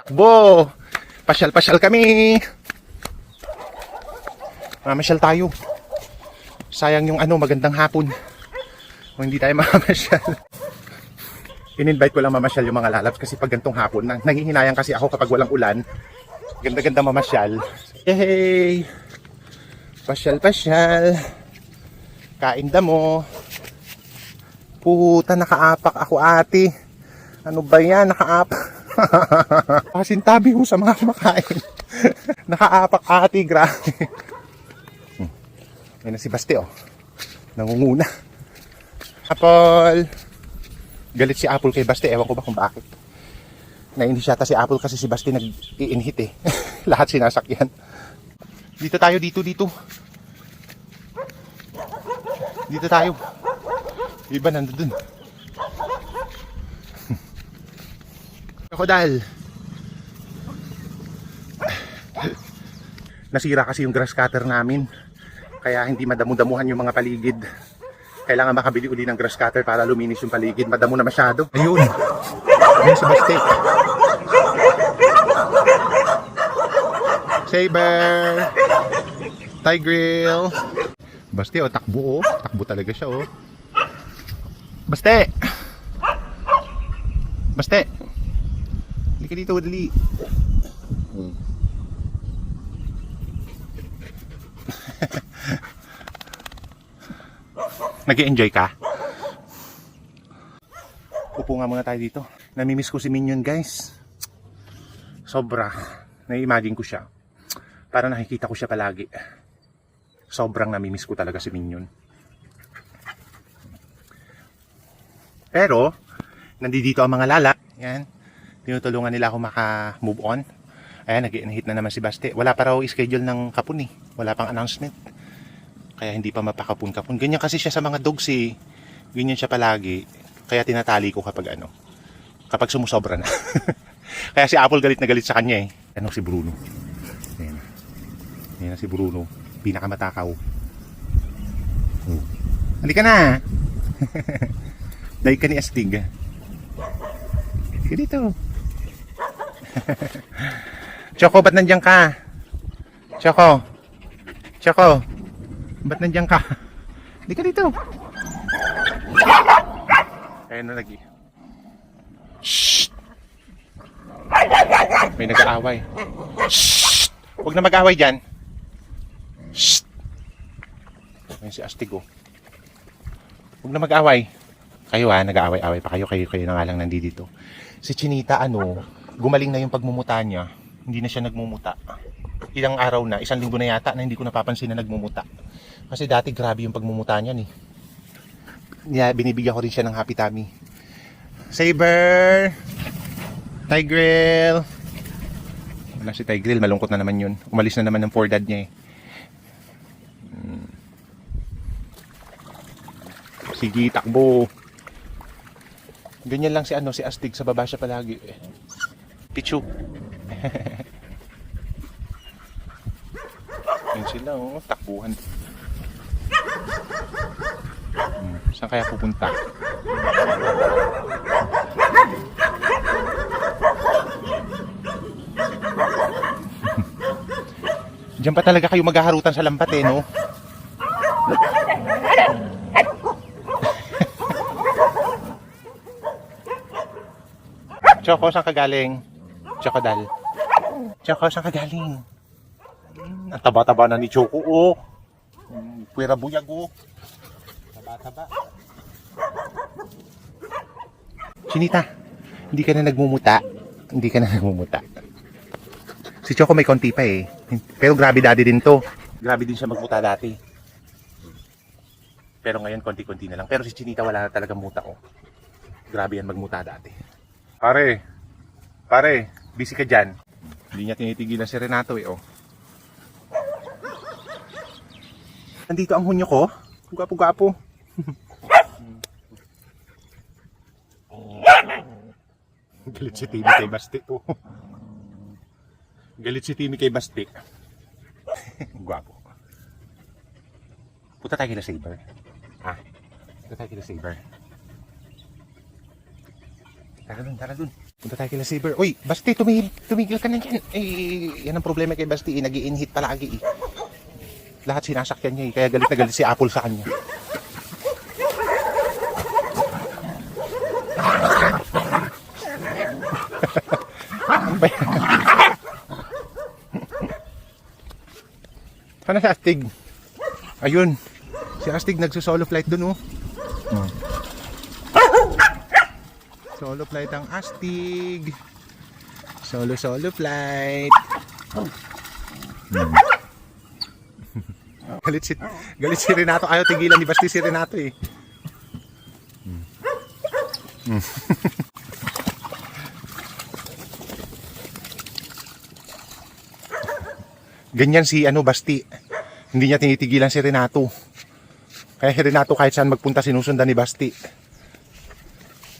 Takbo! Pasyal-pasyal kami! Mamasyal tayo. Sayang yung ano, magandang hapon. Kung hindi tayo mamasyal. In-invite ko lang mamasyal yung mga lalabs kasi pag gantong hapon, nang, nangihinayang kasi ako kapag walang ulan. Ganda-ganda mamasyal. Yay! Pasyal-pasyal. Kain damo. Puta, nakaapak ako ate. Ano ba yan? Nakaapak. Pasintabi ko sa mga kumakain. nakaapak ate, grabe. Ayun na si Basti, oh. Nangunguna. Apple. Galit si Apple kay Basti. Ewan ko ba kung bakit. Nainis yata si Apple kasi si Basti nag-i-inhit eh. Lahat sinasakyan. Dito tayo, dito, dito. Dito tayo. Iba nandun dun. Ako dahil nasira kasi yung grass cutter namin. Kaya hindi madamu-damuhan yung mga paligid. Kailangan makabili uli ng grass cutter para luminis yung paligid. Madamo na masyado. Ayun. Ayun si Basti. Saber. Tigril. Basti, oh, takbo, oh. Takbo talaga siya, oh. Baste! Baste! Ka dito, dali. Hmm. Nag-enjoy ka? Upo nga muna tayo dito. Namimiss ko si Minion, guys. Sobra. Nai-imagine ko siya. Para nakikita ko siya palagi. Sobrang namimiss ko talaga si Minion. Pero, nandito ang mga lala. Yan. Tinutulungan nila ako maka-move on. Ayan, nag hit na naman si Baste. Wala pa raw schedule ng kapun eh. Wala pang announcement. Kaya hindi pa mapakapun-kapun. Ganyan kasi siya sa mga dogs eh. Ganyan siya palagi. Kaya tinatali ko kapag ano. Kapag sumusobra na. Kaya si Apple galit na galit sa kanya eh. Ano si Bruno? Ayan. Ayan na si Bruno. Pinakamatakaw. Oh. Halika na! Dahil ka ni Astig. Halika dito. Choco, ba't nandiyan ka? Choco. Choco. Ba't nandiyan ka? Hindi ka dito. Ayun na lagi. Shh! May nag-aaway. Shh! Huwag na mag-aaway dyan. Shh! Ayun si Astig oh. Huwag na mag-aaway. Kayo ha, nag-aaway-aaway pa kayo. Kayo, kayo na nga lang nandito. Si Chinita, ano, gumaling na yung pagmumuta niya. Hindi na siya nagmumuta. Ilang araw na, isang linggo na yata na hindi ko napapansin na nagmumuta. Kasi dati grabe yung pagmumuta niya ni. Niya, binibigyan ko rin siya ng happy tummy. Saber! Tigril! Wala si Tigril, malungkot na naman yun. Umalis na naman ng poor dad niya eh. Hmm. Sige, takbo. Ganyan lang si ano, si Astig sa baba siya palagi. eh. Pichu. Yan sila oh, takbuhan. Hmm, saan kaya pupunta? Diyan pa talaga kayo maghaharutan sa lambat eh, no? Choco, saan ka galing? Choco dal. Choco, saan ka galing? Ang taba-taba na ni Choco, oh. Hmm, Pwera buyag, oh. Taba-taba. Chinita, hindi ka na nagmumuta. Hindi ka na nagmumuta. Si Choco may konti pa eh. Pero grabe daddy din to. Grabe din siya magmuta dati. Pero ngayon konti-konti na lang. Pero si Chinita wala na talaga muta oh. Grabe yan magmuta dati. Pare, pare, busy ka dyan. Hindi niya tinitigilan si Renato eh oh. Nandito ang hunyo ko. Gwapo-gwapo. Galit si Timmy kay Basti oh. Galit si Timmy kay Basti. Gwapo. Punta tayo kila Saber. Ah, punta tayo kila Saber. Tara dun, tara dun. Punta tayo kila Saber. Uy, Basti, tumigil, tumigil ka na dyan. Eh, yan ang problema kay Basti. Eh, nag hit palagi eh. Lahat sinasakyan niya eh. Kaya galit na galit si Apple sa kanya. Ano si Astig? Ayun. Si Astig nagsusolo flight dun oh. Solo flight ang Astig. Solo solo flight. Hmm. galit si galit si Renato. Ayaw tigilan ni Basti si Renato eh. Hmm. Hmm. Ganyan si ano Basti. Hindi niya tinitigilan si Renato. Kaya si Renato kahit saan magpunta sinusundan ni Basti.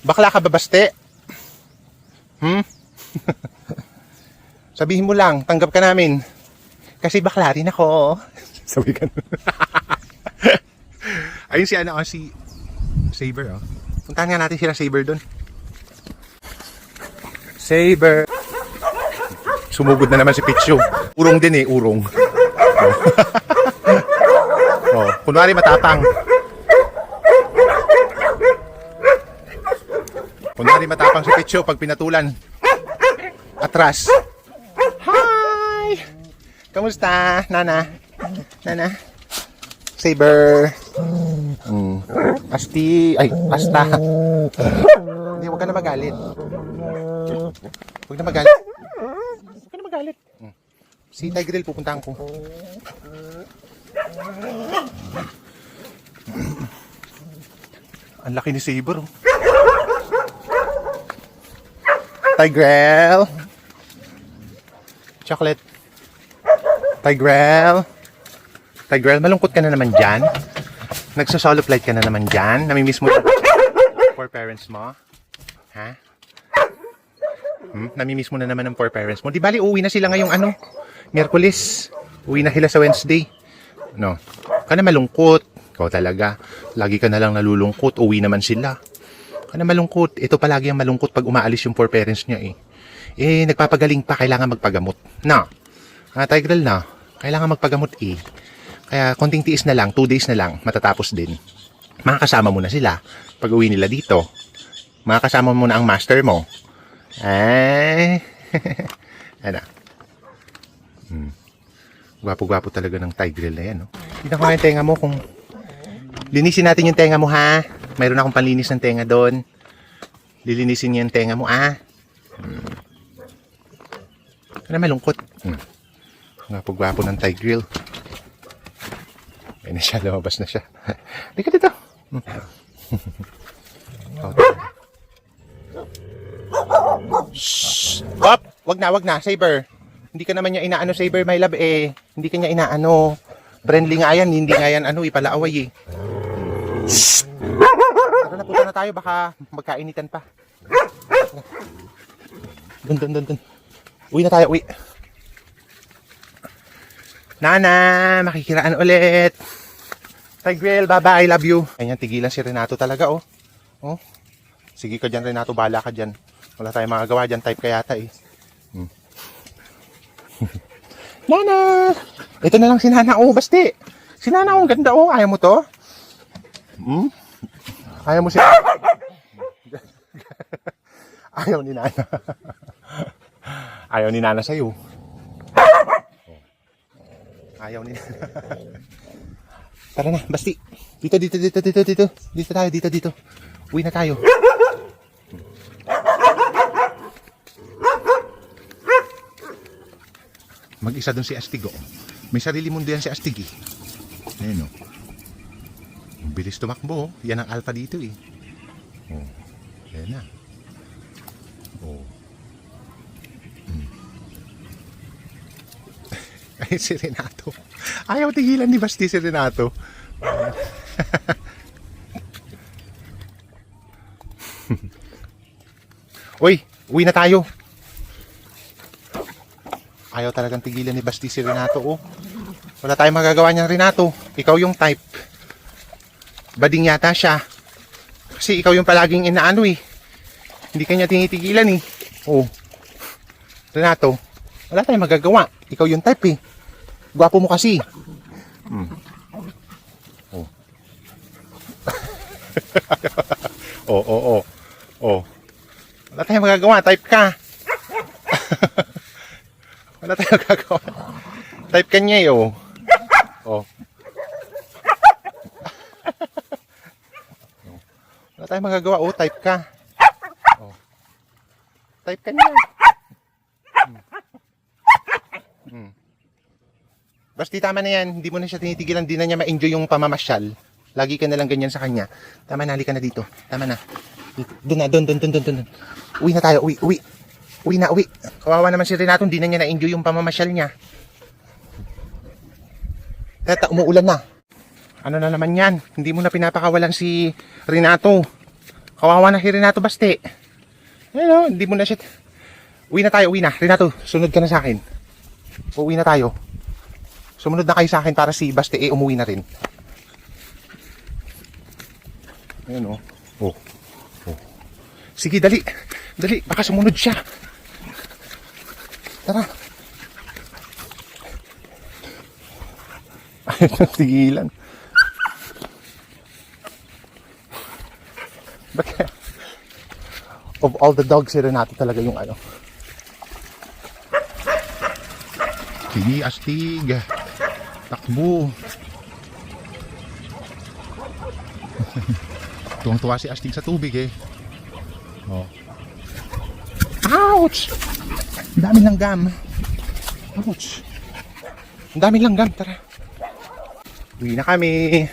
Bakla ka ba, Baste? Hmm? Sabihin mo lang, tanggap ka namin. Kasi bakla rin ako. Sabi ka Ayun si ano, oh, si Saber, oh. Puntahan nga natin sila Saber doon. Saber. Sumugod na naman si Pichu. Urong din eh, urong. oh. oh, kunwari matapang. Kunwari matapang si Picho pag pinatulan. Atras. Hi! Kamusta, Nana? Nana? Saber. Mm. Asti. Ay, Asta. Hindi, huwag ka na magalit. Huwag na magalit. Huwag ka na magalit. Mm. Si Tigril pupuntahan ko. Ang laki ni Saber, oh. Tigrel. Chocolate. Tigrel. Tigrel, malungkot ka na naman dyan. Nagsasolo flight ka na naman dyan. Namimiss mo yung four parents mo. Ha? Hmm? Namimiss mo na naman ng four parents mo. Di bali, uwi na sila ngayong ano? Miyerkules. Uwi na sila sa Wednesday. No. Ka malungkot. Ikaw talaga. Lagi ka na lang nalulungkot. Uwi naman sila. Ka na malungkot. Ito palagi ang malungkot pag umaalis yung four parents niya eh. Eh, nagpapagaling pa. Kailangan magpagamot. Na. Ah, Tigrel na. Kailangan magpagamot eh. Kaya konting tiis na lang, two days na lang, matatapos din. Makakasama mo na sila pag uwi nila dito. Makakasama mo na ang master mo. Ay. ano? Hmm. Gwapo-gwapo talaga ng tigrel na yan, no? Ko nga yung tenga mo kung... Linisin natin yung tenga mo, ha? Mayroon akong panlinis ng tenga doon. Lilinisin niya yung tenga mo, ah. Hmm. Ano malungkot? Hmm. Gwapo-gwapo ng tigrel. Ayun na siya, lumabas na siya. Hindi ka dito. Hmm. Op! Wag na, wag na, Saber. Hindi ka naman niya inaano, Saber, my love, eh. Hindi ka niya inaano. Friendly nga yan, hindi nga yan, ano, ipalaaway, eh. Shh! Tara na, punta na tayo, baka magkainitan pa. Dun, dun, dun, dun. Uwi na tayo, uwi. Nana, makikiraan ulit. Tigrel, bye-bye, love you. Ayan, tigilan si Renato talaga, oh. Oh. Sige ka dyan, Renato, bala ka dyan. Wala tayong magagawa dyan, type ka yata, eh. Hmm. Nana! Ito na lang si Nana, oh, basti. Si Nana, oh, ganda, oh. Ayaw mo to? Hmm? Ayaw mo si... Ayaw ni Nana. Ayaw ni Nana sa'yo. Ayaw ni Nana. Tara na, basti. Dito, dito, dito, dito, dito. Dito tayo, dito, dito. Uwi na tayo. Mag-isa doon si Astig, oh. May sarili mundo yan si Astig, eh. Ayan, oh. Bilis tumakbo, oh. Yan ang alpha dito, eh. Oh. Ayan na. Oh. Hmm. Ay, si Renato. Ayaw tigilan ni Basti si Renato. Uy, uwi na tayo. Ayaw talagang tigilan ni Basti si Renato, oh. Wala tayong magagawa niyan, Renato. Ikaw yung type. Bading yata siya. Kasi ikaw yung palaging inaano, eh. Hindi kanya tinitigilan, eh. Oh. Renato, wala tayong magagawa. Ikaw yung type eh. Gwapo mo kasi. Hmm. Oh. oh, oh, oh. Oh. Wala tayong magagawa. Type ka. wala tayong magagawa. Type ka niya eh, oh. Oh. Wala tayong magagawa. Oh, type ka. Oh. Type ka niya. Hmm. Hmm. Basti tama na yan. Hindi mo na siya tinitigilan. Hindi na niya ma-enjoy yung pamamasyal. Lagi ka na lang ganyan sa kanya. Tama na, halika na dito. Tama na. Doon na, doon, doon, doon, doon, doon. Uwi na tayo, uwi, uwi. Uwi na, uwi. Kawawa naman si Renato, hindi na niya na-enjoy yung pamamasyal niya. Tata, umuulan na. Ano na naman yan? Hindi mo na pinapakawalan si Renato. Kawawa na si Renato Baste. Ano, hindi mo na siya... Uwi na tayo, uwi na. Renato, sunod ka na sa akin. Uwi na tayo. Sumunod na kayo sa akin para si Baste eh, umuwi na rin. Ayun oh. Oh. oh. Sige, dali. Dali, baka sumunod siya. Tara. Tigilan. Bakit? Of all the dogs, si Renato talaga yung ano. Sige, astig. Takbo. Tuwang-tuwa si Astig sa tubig eh. Oh. Ouch! Ang dami langgam. Ouch. Ang dami langgam. Tara. Uwi na kami.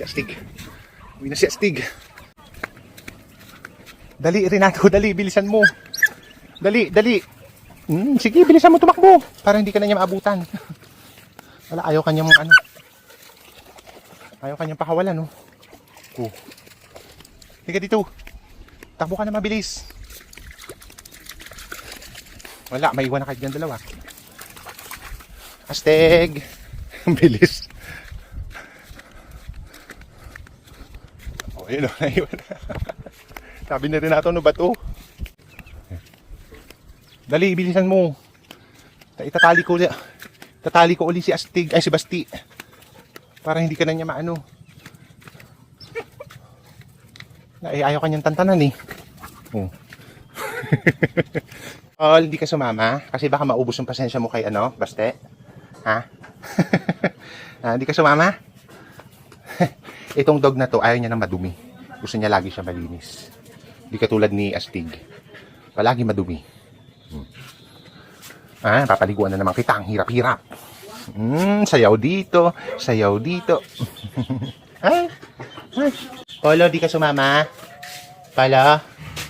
Si Astig. Uwi na si Astig. Dali, Renato. Dali, bilisan mo. Dali, dali. Hmm, sige, bilisan mo tumakbo. Para hindi ka na niya maabutan. Wala, ayaw kanyang ano. Ayaw kanyang pakawalan, no? Oh. Higa dito. Takbo ka na mabilis. Wala, may iwan na kayo dyan dalawa. Asteg. Bilis. Oh, yun o, naiwan na. Sabi na rin nato, ano ba to? Dali, bilisan mo. Ta- Itatali ko ulit. Tatali ko uli si Astig, ay si Basti. Para hindi ka na niya maano. Na, eh, ayaw kanyang tantanan eh. Oh. oh, hindi ka sumama kasi baka maubos yung pasensya mo kay ano, Baste. Ha? ah, hindi ka sumama? Itong dog na to, ayaw niya ng madumi. Gusto niya lagi siya malinis. Hindi katulad ni Astig. Palagi madumi. Ah, papaliguan na naman kita. Ang hirap-hirap. Hmm, sayaw dito. Sayaw dito. ay, ay. Polo, di ka sumama? Polo?